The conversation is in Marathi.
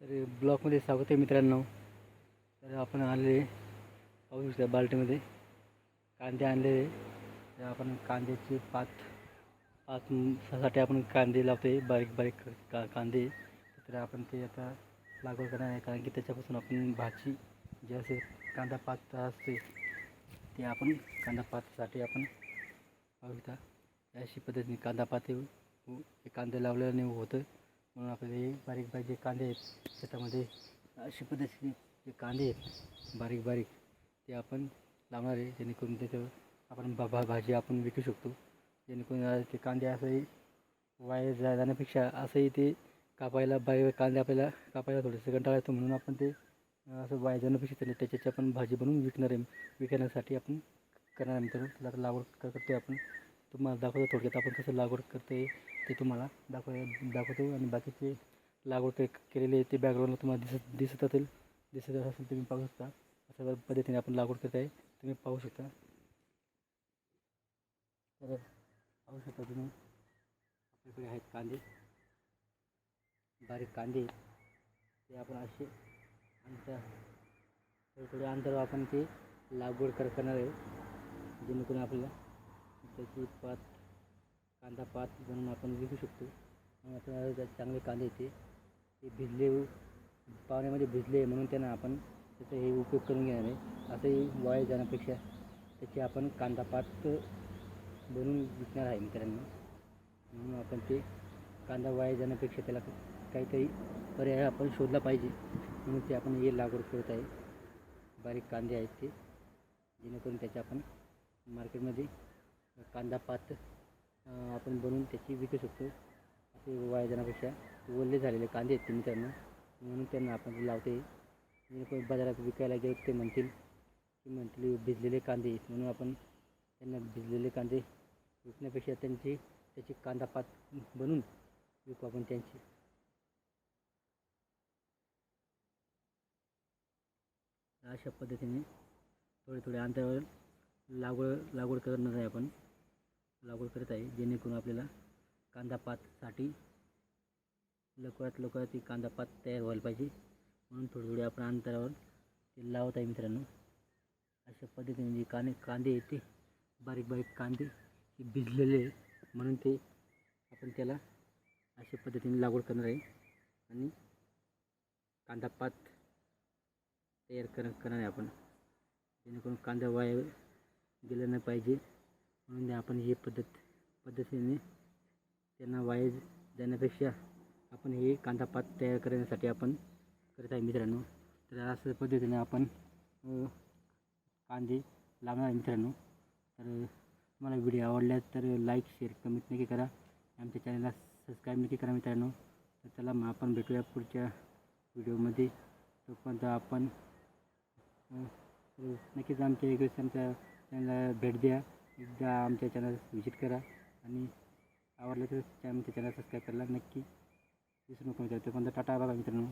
तर ब्लॉकमध्ये स्वागत आहे मित्रांनो. तर आपण आलेले पाहू शकता बाल्टीमध्ये. कांदे आणलेले तर आपण कांद्याचे पात पात साठी आपण कांदे लावतोय. बारीक बारीक का कांदे. तर आपण ते आता लागवड करणार आहे. कारण की त्याच्यापासून आपण भाजी जे असे कांदा पात असते ते आपण कांदा पातसाठी आपण पाहू शकता. अशी पद्धतीने कांदा पाते कांदे लावल्याने होतं म्हणून आपल्याला हे बारीक बारीक जे कांदे आहेत शेतामध्ये अशी पद्धतीने जे कांदे आहेत बारीक बारीक ते आपण लावणार आहे जेणेकरून त्याच्यावर आपण भा भा भाजी आपण विकू शकतो. जेणेकरून ते कांदे असंही वाया जा जाण्यापेक्षा असंही ते कापायला बाय कांदे आपल्याला कापायला थोडंसं कंटाळा येतो म्हणून आपण ते असं वाया जाण्यापेक्षा त्याने त्याच्याची आपण भाजी बनवून विकणार आहे. विकण्यासाठी आपण करणार आहे. मित्रांनो त्याला लागवड करतो आपण. तुम्हाला दाखवतो थोडक्यात आपण कसं लागवड करते ते तुम्हाला दाखव दाखवतो आणि बाकीचे लागवड के केलेले ते बॅकग्राऊंडला तुम्हाला दिसत दिसत असेल दिसत असेल तुम्ही पाहू शकता. अशा पद्धतीने आपण लागवड करत आहे तुम्ही पाहू शकता. तर पाहू शकता तुम्ही. आपल्याकडे आहेत कांदे. बारीक कांदे. ते आपण असे अंतर थोडे थोडे अंतरावर आपण ते लागवड कर करणार आहे. जेणेकरून आपल्याला त्याची पात कांदा पात बनवून आपण विकू शकतो. आपल्याला चांगले कांदे येते. ते भिजले पाण्यामध्ये भिजले म्हणून त्यांना आपण त्याचा हे उपयोग करून घेणार आहे. असंही वाया जाण्यापेक्षा त्याची आपण कांदा पात बनवून विकणार आहे मित्रांनो. म्हणून आपण ते कांदा वाया जाण्यापेक्षा त्याला काहीतरी पर्याय आपण शोधला पाहिजे. म्हणून ते आपण हे लागवड करत आहे. बारीक कांदे आहेत ते. जेणेकरून त्याचे आपण मार्केटमध्ये कांदा पात आपण बनवून त्याची विकू शकतो. असे वाया जाण्यापेक्षा ओले झालेले कांदे आहेत ते मित्रांनो म्हणून त्यांना आपण ते लावते जेणेकरून बाजारात विकायला गेलो ते म्हणतील की म्हणतील भिजलेले कांदे आहेत. म्हणून आपण त्यांना भिजलेले कांदे विकण्यापेक्षा त्यांची त्याची कांदा पात बनवून विकू आपण त्यांची. अशा पद्धतीने थोडे थोडे अंतरावर लागवड लागवड करणार आहे आपण. लागवड करत आहे जेणेकरून आपल्याला कांदा पातसाठी लवकरात लवकरात ती कांदा पात तयार व्हायला पाहिजे. म्हणून थोडे थोडे आपण अंतरावर ते लावत आहे मित्रांनो. अशा पद्धतीने जे कांदे कांदे येते ते बारीक बारीक कांदे हे भिजलेले आहे म्हणून ते आपण त्याला अशा पद्धतीने लागवड करणार आहे आणि कांदा पात तयार कर करणार आहे आपण. जेणेकरून कांदा वाया गेला नाही पाहिजे. म्हणून आपण ही पद्धत पद्धतीने त्यांना वाया जाण्यापेक्षा आपण हे कांदा पात तयार करण्यासाठी आपण करत आहे मित्रांनो. तर अशा पद्धतीने आपण कांदे लावणार आहे मित्रांनो. तर तुम्हाला व्हिडिओ आवडल्यास तर लाईक शेअर कमेंट नक्की करा. आमच्या चॅनलला सबस्क्राईब नक्की करा मित्रांनो. तर चला मग आपण भेटूया पुढच्या व्हिडिओमध्ये. तोपर्यंत आपण नक्कीच आमच्या एक आमच्या चॅनलला भेट द्या. एकदा आमच्या चॅनल व्हिजिट करा आणि आवडलं तर आमच्या चॅनल सबस्क्राईब करायला नक्की. विसरू नको मित्रांनो. पण टाटा बघा मित्रांनो.